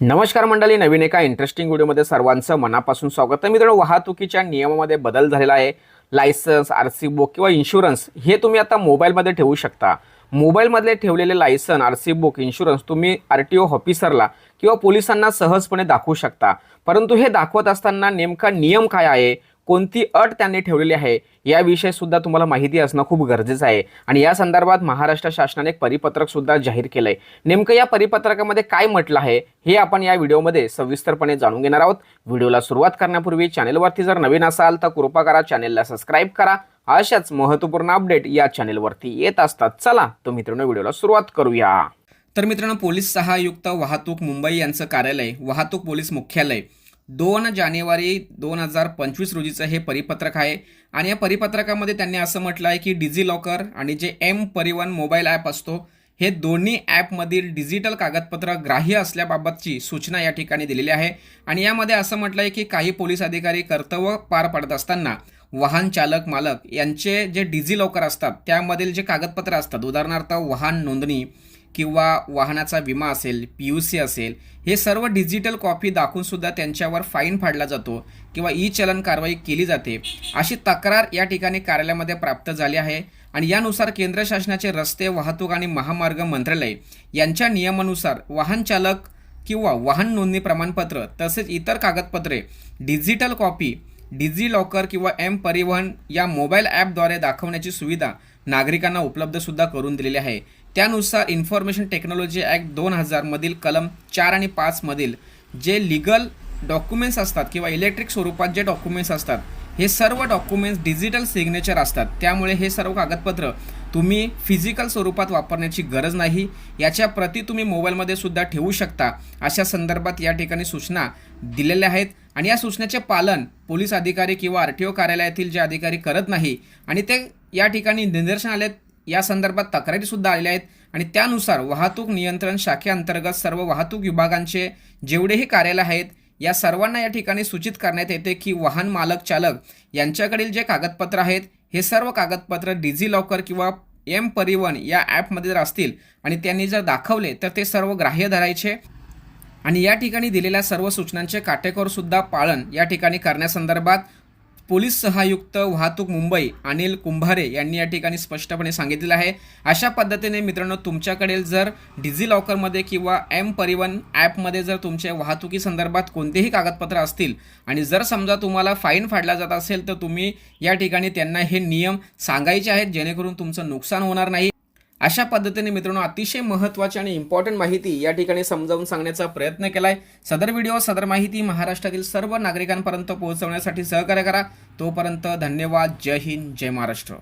नमस्कार मंडळी नवीन एका इंटरेस्टिंग व्हिडिओमध्ये सर्वांचं मनापासून स्वागत. आहे मित्रांनो वाहतुकीच्या नियमामध्ये बदल झालेला आहे. लायसन्स आर सी बुक किंवा इन्शुरन्स हे तुम्ही आता मोबाईलमध्ये ठेवू शकता. मोबाईलमधले ठेवलेले licence R C book insurance तुम्ही आर टी ओ ऑफिसरला किंवा पोलिसांना सहजपणे दाखवू शकता. परंतु हे दाखवत असताना नेमका नियम काय आहे? कोणती अट त्यांनी ठेवलेली आहे याविषयी सुद्धा तुम्हाला माहिती असणं खूप गरजेचं आहे. आणि या संदर्भात महाराष्ट्र शासनाने एक परिपत्रक सुद्धा जाहीर केलंय. नेमकं या परिपत्रकामध्ये काय म्हटलं आहे हे आपण या व्हिडिओमध्ये सविस्तरपणे जाणून घेणार आहोत. व्हिडिओला सुरुवात करण्यापूर्वी चॅनेलवरती जर नवीन असाल तर कृपा करा चॅनेलला सबस्क्राईब करा. अशाच महत्त्वपूर्ण अपडेट या चॅनेलवरती येत असतात. चला तर मित्रांनो व्हिडिओला सुरुवात करूया. तर मित्रांनो पोलीस सहायुक्त वाहतूक मुंबई यांचं कार्यालय वाहतूक पोलीस मुख्यालय. दोन जानेवारी दोन हजार पंचवीस रोजीचं हे परिपत्रक आहे. आणि या परिपत्रकामध्ये त्यांनी असं म्हटलं आहे की डिझी लॉकर आणि जे एम परिवहन मोबाईल ॲप असतो हे दोन्ही ॲपमधील डिजिटल कागदपत्र ग्राह्य असल्याबाबतची सूचना या ठिकाणी दिलेली आहे. आणि यामध्ये असं म्हटलं आहे की काही पोलीस अधिकारी कर्तव्य पार पाडत असताना वाहन चालक मालक यांचे जे डिझी लॉकर असतात त्यामधील जे कागदपत्र असतात उदाहरणार्थ वाहन नोंदणी किंवा वाहनाचा विमा असेल पी यू सी असेल हे सर्व डिजिटल कॉपी दाखवूनसुद्धा त्यांच्यावर फाईन फाडला जातो किंवा ई चलन कारवाई केली जाते. अशी तक्रार या ठिकाणी कार्यालयामध्ये प्राप्त झाली आहे. आणि यानुसार केंद्र शासनाचे रस्ते वाहतूक आणि महामार्ग मंत्रालय यांच्या नियमानुसार वाहन चालक किंवा वाहन नोंदणी प्रमाणपत्र तसेच इतर कागदपत्रे डिजिटल कॉपी डिजिलॉकर लॉकर किंवा एम परिवहन या मोबाईल ॲपद्वारे दाखवण्याची सुविधा नागरिकांना उपलब्धसुद्धा करून दिलेली आहे. त्यानुसार इन्फॉर्मेशन टेक्नॉलॉजी ॲक्ट दोन हजारमधील कलम चार आणि पाचमधील जे लिगल डॉक्युमेंट्स असतात किंवा इलेक्ट्रिक स्वरूपात जे डॉक्युमेंट्स असतात हे सर्व डॉक्युमेंट्स डिजिटल सिग्नेचर असतात. त्यामुळे हे सर्व कागदपत्र तुम्ही फिजिकल स्वरूपात वापरण्याची गरज नाही याच्या प्रती तुम्ही मोबाईलमध्ये सुद्धा ठेवू शकता. अशा संदर्भात या ठिकाणी सूचना दिलेल्या आहेत आणि या सूचनेचे पालन पोलीस अधिकारी किंवा आर टी ओ कार्यालयातील जे अधिकारी करत नाही आणि ते या ठिकाणी निदर्शन आलेत या संदर्भात तक्रारीसुद्धा आलेल्या आहेत आणि त्यानुसार वाहतूक नियंत्रण शाखेअंतर्गत सर्व वाहतूक विभागांचे जेवढेही कार्यालय आहेत या सर्वांना या ठिकाणी सूचित करण्यात येते की वाहन मालक चालक यांच्याकडील जे कागदपत्र आहेत हे सर्व कागदपत्र डिझी लॉकर किंवा एम परिवहन या ॲपमध्ये जर असतील आणि त्यांनी जर दाखवले तर ते सर्व ग्राह्य धरायचे. आणि या ठिकाणी दिलेल्या सर्व सूचनांचे काटेकोरसुद्धा पालन या ठिकाणी करण्यासंदर्भात पोलीस सहायुक्त वाहतूक मुंबई अनिल कुंभारे यांनी या ठिकाणी स्पष्टपणे सांगितलेलं आहे. अशा पद्धतीने मित्रांनो तुमच्याकडे जर डिझी लॉकरमध्ये किंवा एम परिवहन ॲपमध्ये जर तुमच्या वाहतुकी संदर्भात कोणतेही कागदपत्र असतील आणि जर समजा तुम्हाला फाईन फाडला जात असेल तर तुम्ही या ठिकाणी त्यांना हे नियम सांगायचे आहेत जेणेकरून तुमचं नुकसान होणार नाही. अशा पद्धतीने मित्रांनो अतिशय महत्त्वाची आणि इम्पॉर्टंट माहिती या ठिकाणी समजावून सांगण्याचा प्रयत्न केलाय. सदर व्हिडिओ सदर माहिती महाराष्ट्रातील सर्व नागरिकांपर्यंत पोहोचवण्यासाठी सहकार्य करा. तोपर्यंत धन्यवाद. जय हिंद जय महाराष्ट्र.